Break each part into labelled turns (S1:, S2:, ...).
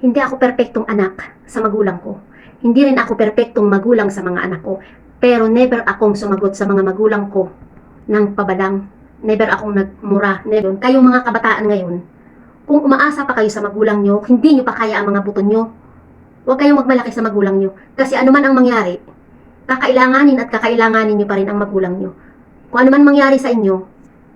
S1: Hindi ako perpektong anak sa magulang ko. Hindi rin ako perpektong magulang sa mga anak ko. Pero never akong sumagot sa mga magulang ko ng pabalang. Never akong nagmura. Never. Kayong mga kabataan ngayon, kung umaasa pa kayo sa magulang nyo, hindi nyo pa kaya ang mga buto nyo. Huwag kayong magmalaki sa magulang nyo. Kasi ano man ang mangyari, kakailanganin at kakailanganin nyo pa rin ang magulang nyo. Kung ano man mangyari sa inyo,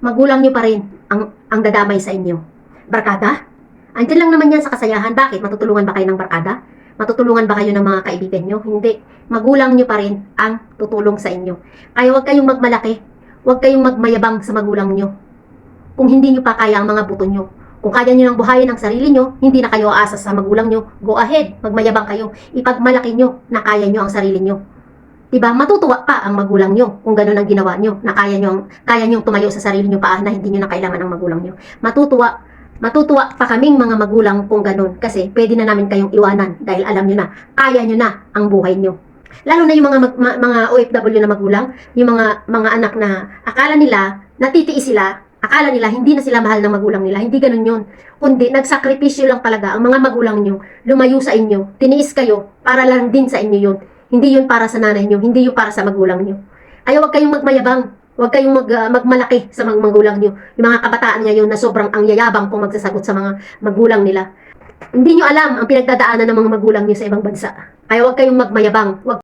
S1: magulang nyo pa rin ang, ang dadamay sa inyo. Barkada? Andiyan lang naman yan sa kasayahan. Bakit? Matutulungan ba kayo ng barkada? Matutulungan ba kayo ng mga kaibigan nyo? Hindi. Magulang nyo pa rin ang tutulong sa inyo. Kaya huwag kayong magmalaki. Huwag kayong magmayabang sa magulang nyo. Kung hindi nyo pa kaya ang mga buto nyo. Kung kaya nyo nang buhayin ang sarili nyo, hindi na kayo aasa sa magulang nyo, go ahead, magmayabang kayo. Ipagmalaki nyo na kaya nyo ang sarili nyo. Diba? Matutuwa pa ang magulang nyo kung ganun ang ginawa nyo, na kaya nyo, kaya nyo tumayo sa sarili nyo pa na hindi nyo na kailangan ng magulang nyo. Matutuwa, matutuwa pa kaming mga magulang kung ganun kasi pwede na namin kayong iwanan dahil alam nyo na, kaya nyo na ang buhay nyo. Lalo na yung mga mag- ma- mga OFW na magulang, yung mga mga anak na akala nila natitiis sila, akala nila hindi na sila mahal ng magulang nila. Hindi ganun yun. Kundi nagsakripisyo lang talaga ang mga magulang nyo, lumayo sa inyo, tiniis kayo para lang din sa inyo yun. Hindi yun para sa nanay nyo, hindi yun para sa magulang nyo. Kaya huwag kayong magmayabang, huwag kayong mag, ah, magmalaki sa mga magulang nyo. Yung mga kabataan ngayon na sobrang ang yayabang kung magsasagot sa mga magulang nila. Hindi nyo alam ang pinagdadaanan ng mga magulang nyo sa ibang bansa. Kaya huwag kayong magmayabang, huwag